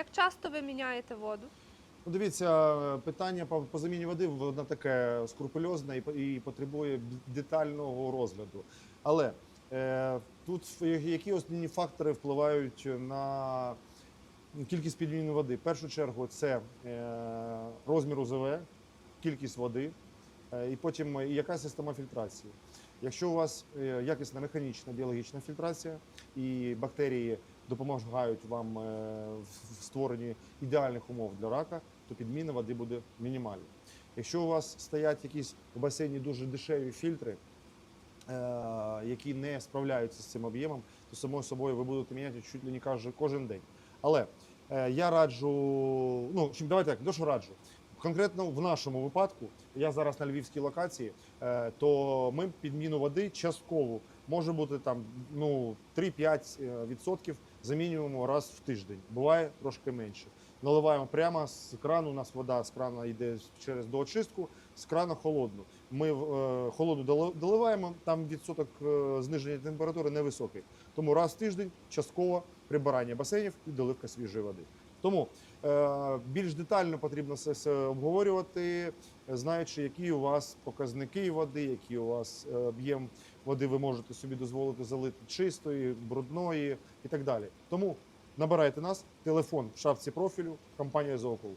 Як часто ви міняєте воду? Ну, дивіться, питання по, заміні води воно таке скрупульозне і, потребує детального розгляду. Але е, тут які основні фактори впливають на кількість підміни води? В першу чергу це е, розмір УЗВ, кількість води, е, і потім е, яка система фільтрації. Якщо у вас е, якісна механічна біологічна фільтрація і бактерії допомагають вам е, в створенні ідеальних умов для рака, то підміна води буде мінімальна. Якщо у вас стоять якісь у басейні дуже дешеві фільтри, е, які не справляються з цим об'ємом, то само собою ви будете міняти чуть ли не кожен день. Але е, я раджу, ну давайте так, не що раджу. Конкретно в нашому випадку, я зараз на львівській локації, е, то ми підміну води частково може бути там ну 3-5 відсотків замінюємо раз в тиждень. Буває трошки менше. Наливаємо прямо з крану. У нас вода з крана йде через доочистку, з крана холодну. Ми е, холодну доливаємо, там відсоток е, зниження температури невисокий. Тому раз в тиждень частково прибирання басейнів і доливка свіжої води. Тому е, більш детально потрібно все, все обговорювати, знаючи, які у вас показники води, який у вас е, об'єм води ви можете собі дозволити залити чистої, брудної і так далі. Тому набирайте нас, телефон в шапці профілю, компанія Зоокол.